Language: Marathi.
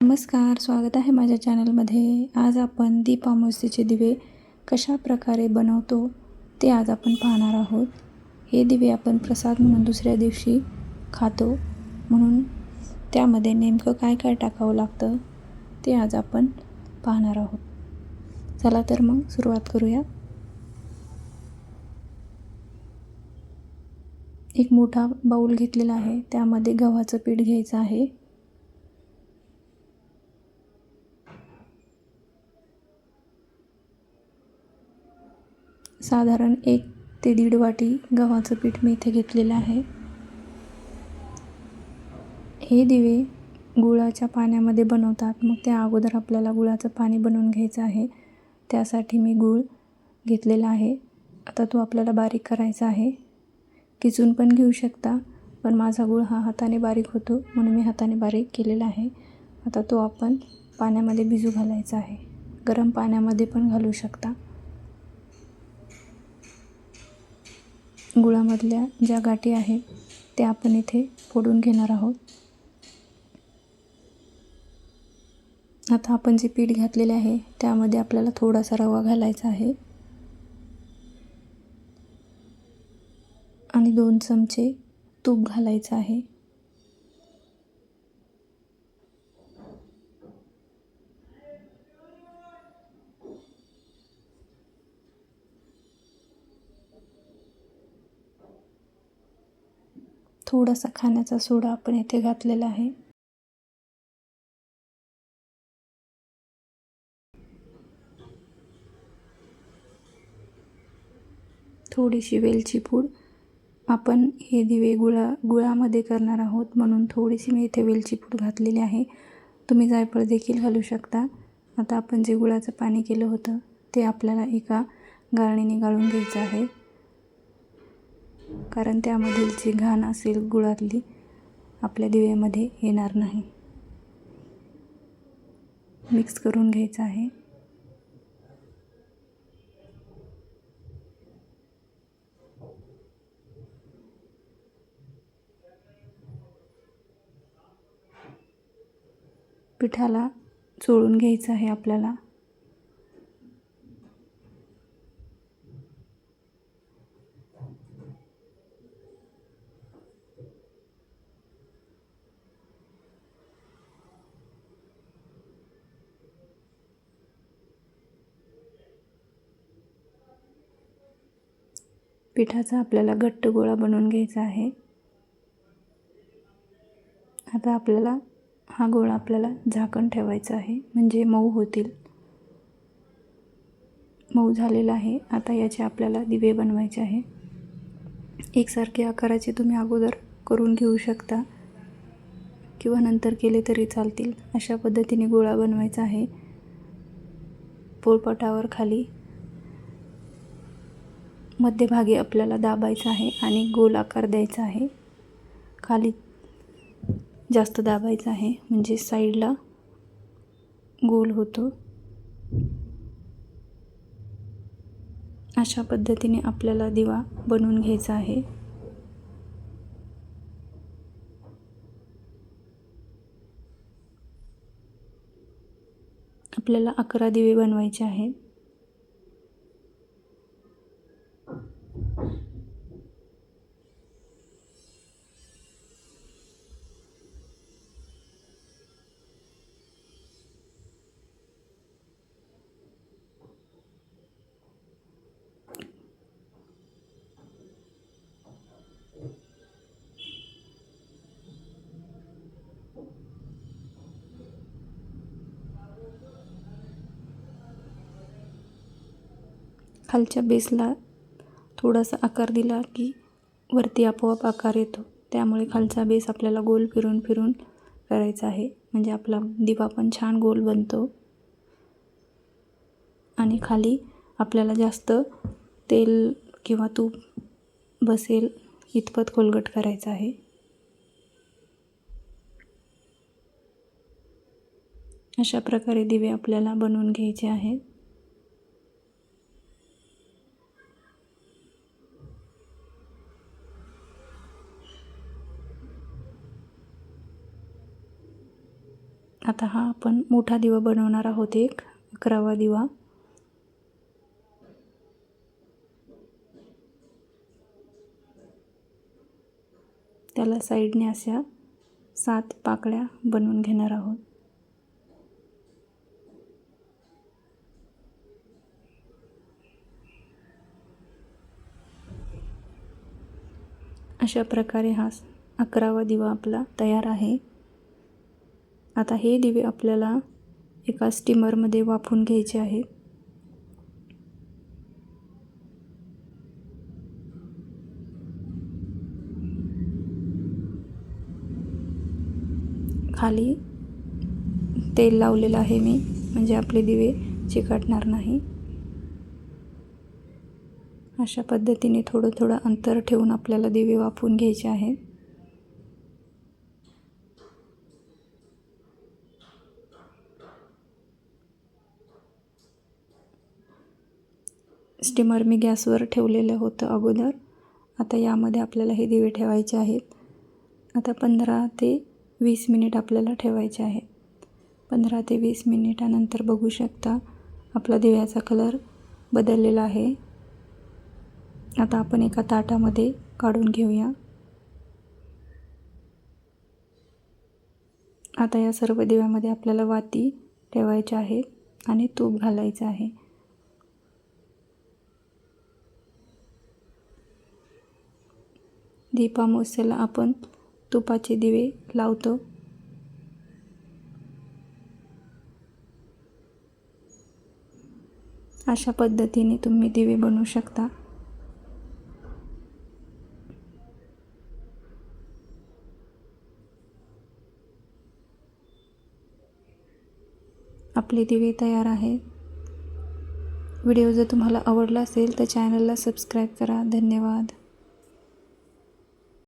नमस्कार स्वागत आहे माझ्या चॅनलमध्ये. आज आपण दीप अमावस्येचे दिवे कशा प्रकारे बनवतो ते आज आपण पाहणार आहोत. हे दिवे आपण प्रसाद म्हणून दुसऱ्या दिवशी खातो. म्हणून त्यामध्ये नेमकं काय काय टाकावं लागतं ते आज आपण पाहणार आहोत. चला तर मग सुरुवात करूया. एक मोठा बाऊल घेतलेला आहे. त्यामध्ये गव्हाचं पीठ घ्यायचं आहे. साधारण एक ते दीड वाटी गव्हाचं पीठ मी इथे घेतलेलं आहे. हे दिवे गुळाच्या पाण्यामध्ये बनवतात. मग त्या अगोदर आपल्याला गुळाचं पाणी बनवून घ्यायचं आहे. त्यासाठी मी गूळ घेतलेला आहे. आता तो आपल्याला बारीक करायचा आहे. किचून पण घेऊ शकता पण माझा गूळ हा हाताने बारीक होतो म्हणून मी हाताने बारीक केलेला आहे. आता तो आपण पाण्यामध्ये भिजू घालायचा आहे. गरम पाण्यामध्ये पण घालू शकता. गुळामधल्या ज्या गाठी आहेत त्या आपण इथे फोडून घेणार आहोत. आता आपण जे पीठ घातलेले आहे त्यामध्ये आपल्याला थोडासा रवा घालायचा आहे. आणि दोन चमचे तूप घालायचं आहे. थोडासा खाण्याचा सोडा आपण येथे घातलेला आहे. थोडीशी वेलची पूड. आपण हे दिवे गुळा गुळामध्ये करणार आहोत म्हणून थोडीशी मी इथे वेलची पूड घातलेली आहे. तुम्ही जायफळ देखील घालू शकता. आता आपण जे गुळाचं पाणी केलं होतं ते आपल्याला एका गाळणीने गाळून घ्यायचं आहे. कारण त्यामधील जी घाण असेल गुळातली आपल्या दिव्यामध्ये येणार नाही. मिक्स करून घ्यायचं आहे. पिठाला चोळून घ्यायचं आहे आपल्याला. पिठाचा आपल्याला घट्ट गोळा बनवून घ्यायचा आहे. आता आपल्याला हा गोळा आपल्याला झाकण ठेवायचा आहे. म्हणजे मऊ होतील. मऊ झालेला आहे. आता याचे आपल्याला दिवे बनवायचे आहे. एकसारखे आकाराचे तुम्ही अगोदर करून घेऊ शकता. किंवा नंतर केले तरी चालतील. अशा पद्धतीने गोळा बनवायचा आहे. पोळपाटावर खाली मध्यभागी आपल्याला दाबायचं आहे आणि गोल आकार द्यायचा आहे. खाली जास्त दाबायचं आहे म्हणजे साईडला गोल होतो. अशा पद्धतीने आपल्याला दिवा बनवून घ्यायचा आहे. आपल्याला अकरा दिवे बनवायचे आहेत. खालच्या बेसला थोडासा आकार दिला की वरती आपोआप आकार येतो. त्यामुळे खालचा बेस आपल्याला गोल फिरून फिरून करायचा आहे. म्हणजे आपला दिवा पण छान गोल बनतो. आणि खाली आपल्याला जास्त तेल किंवा तूप बसेल इतपत खोलगट करायचं आहे. अशा प्रकारे दिवे आपल्याला बनवून घ्यायचे आहेत. आता हा आपण मोठा दिवा बनवणार आहोत एक अकरावा दिवा. त्याला साईडने अशा सात पाकळ्या बनवून घेणार आहोत. अशा प्रकारे हा अकरावा दिवा आपला तयार आहे. आता हे दिवे आपल्याला एका स्टीमरमध्ये वाफून घ्यायचे आहेत खाली तेल लावलेलं आहे मी म्हणजे आपले दिवे चिकटणार नाही. अशा पद्धतीने थोडं थोडं अंतर ठेवून आपल्याला दिवे वाफवून घ्यायचे आहेत स्टीमर मी गॅसवर ठेवलेलं होतं अगोदर. आता यामध्ये आपल्याला हे दिवे ठेवायचे आहेत. आता पंधरा ते वीस मिनिट आपल्याला ठेवायचे आहे. पंधरा ते वीस मिनिटानंतर बघू शकता आपला दिव्याचा कलर बदललेला आहे. आता आपण एका ताटामध्ये काढून घेऊया. आता या सर्व दिव्यामध्ये आपल्याला वाती ठेवायच्या आहेत आणि तूप घालायचं आहे. दीपामोस्याला आपण तुपाचे दिवे लावतो. अशा पद्धतीने तुम्ही दिवे बनवू शकता. आपले दिवे तयार आहेत. व्हिडिओ जर तुम्हाला आवडला असेल तर चॅनलला सबस्क्राईब करा. धन्यवाद.